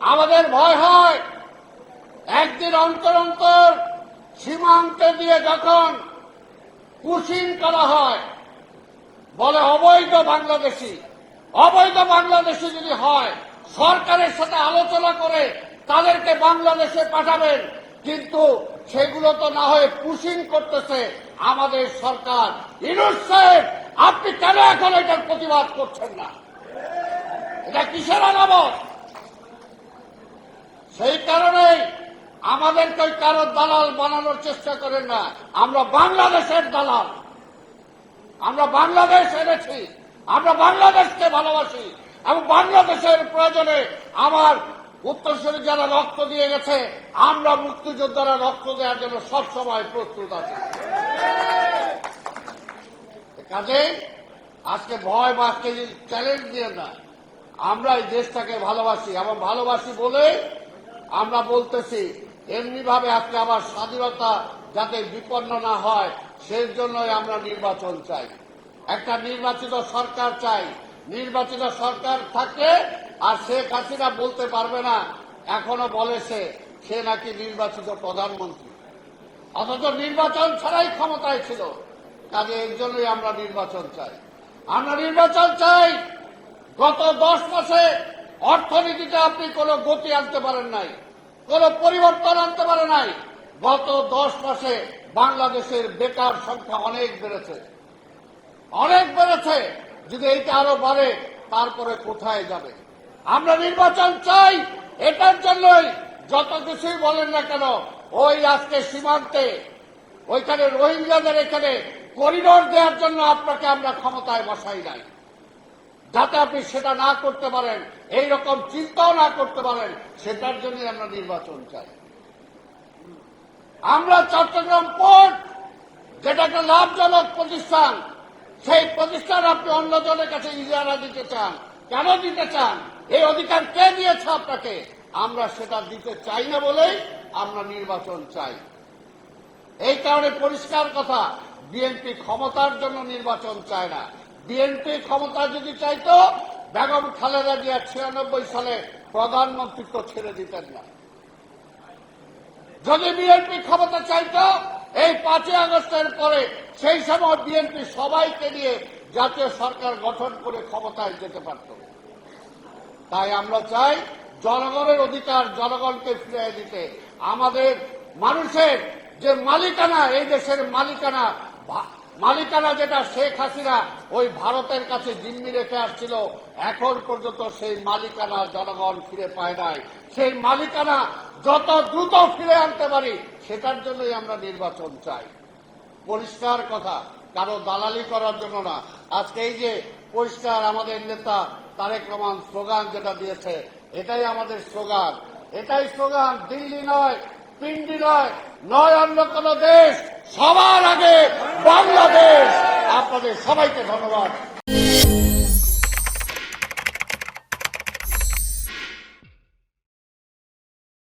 আমাদের ভয় হয়। একদিন অন্তর অন্তর সীমান্তে দিয়ে যখন কুশিন করা হয়, বলে অবৈধ বাংলাদেশি অবৈধ বাংলাদেশি যদি হয়, সরকারের সাথে আলোচনা করে তাদেরকে বাংলাদেশে পাঠাবেন। কিন্তু সেগুলো তো না হয়ে পুশিং করতেছে আমাদের সরকার। ইনুস আপনি কেন এখন এটার প্রতিবাদ করছেন না? এটা কিসের আলামত? সেই কারণেই আমাদেরকে কারও দালাল বানানোর চেষ্টা করেন না। আমরা বাংলাদেশের দালাল। আমরা বাংলাদেশ এনেছি। আমরা বাংলাদেশকে ভালোবাসি। এবং বাংলাদেশের প্রয়োজনে আমার উত্তরসূরি যারা রক্ত দিয়ে গেছে, আমরা মুক্তিযোদ্ধারা রক্ত দেওয়ার জন্য সবসময় প্রস্তুত আছি। কাজে আজকে ভয় বা চ্যালেঞ্জ দিয়ে না। আমরা এই দেশটাকে ভালোবাসি এবং ভালোবাসি বলে আমরা বলতেছি এমনি ভাবে আজকে আবার স্বাধীনতা যাতে বিপন্ন না হয়, সেই জন্যই আমরা নির্বাচন চাই। একটা নির্বাচিত সরকার চাই। নির্বাচিত সরকার থাকলে আর শেখ হাসিনা বলতে পারবে না, এখনও বলেছে সে নাকি নির্বাচিত প্রধানমন্ত্রী। অথচ নির্বাচন ছাড়াই ক্ষমতায় ছিল। কাজে এর জন্যই আমরা নির্বাচন চাই। আমরা নির্বাচন চাই, গত দশ মাসে অর্থনীতিতে আপনি কোনো গতি আনতে পারেন নাই, কোনো পরিবর্তন আনতে পারেন নাই। গত দশ মাসে বাংলাদেশের বেকার সংখ্যা অনেক বেড়েছে। অনেক বেড়েছে। যদি এইটা আরও বাড়ে, তারপরে কোথায় যাবে? আমরা নির্বাচন চাই, এটার জন্যই যত কিছুই বলেন না কেন, ওই আজকে সীমান্তে, ওইখানে রোহিঙ্গাদের এখানে করিডোর দেওয়ার জন্য আপনাকে আমরা ক্ষমতায় বসাই নাই। যাতে আপনি সেটা না করতে পারেন এই রকম চিন্তাও না করতে পারেন, সেটার জন্যই আমরা নির্বাচন চাই। আমরা চট্টগ্রাম পোর্ট যেটা একটা লাভজনক প্রতিষ্ঠান, সেই প্রতিষ্ঠান আপনি অন্য অন্যজনের কাছে ইজারা দিতে চান। কেন দিতে চান? এই অধিকার কে দিয়েছে আপনাকে? আমরা সেটা দিতে চাই না বলেই আমরা নির্বাচন চাই। এই কারণে পরিষ্কার কথা, বিএনপি ক্ষমতার জন্য নির্বাচন চায় না। বিএনপি ক্ষমতা যদি চাইতো, বেগম খালেদা জিয়া ছিয়ানব্বই সালে প্রধানমন্ত্রিত্ব ছেড়ে দিতেন না। যদি বিএনপি ক্ষমতা চাইতো, এই পাঁচই আগস্টের পরে সেই সময় বিএনপি সবাইকে নিয়ে জাতীয় সরকার গঠন করে ক্ষমতায় যেতে পারত। তাই আমরা চাই জনগণের অধিকার জনগণকে ফিরিয়ে দিতে। আমাদের মানুষের যে মালিকানা, এই দেশের মালিকানা মালিকানা যেটা শেখ হাসিনা ওই ভারতের কাছে জিম্মি রেখে আসছিল, এখন পর্যন্ত সেই মালিকানা জনগণ ফিরে পায় নাই। সেই মালিকানা যত দ্রুত ফিরে আনতে পারি, সেটার জন্যই আমরা নির্বাচন চাই। পরিষ্কার কথা, কারও দালালি করার জন্য না। আজকে এই যে পরিষ্কার আমাদের নেতা তারেক রহমান স্লোগান যেটা দিয়েছে, এটাই আমাদের স্লোগান। এটাই স্লোগান দিল্লি নয়, পিন্ডি নয় নয় অন্য কোন দেশ, সবার আগে বাংলাদেশ। আপনাদের সবাইকে ধন্যবাদ।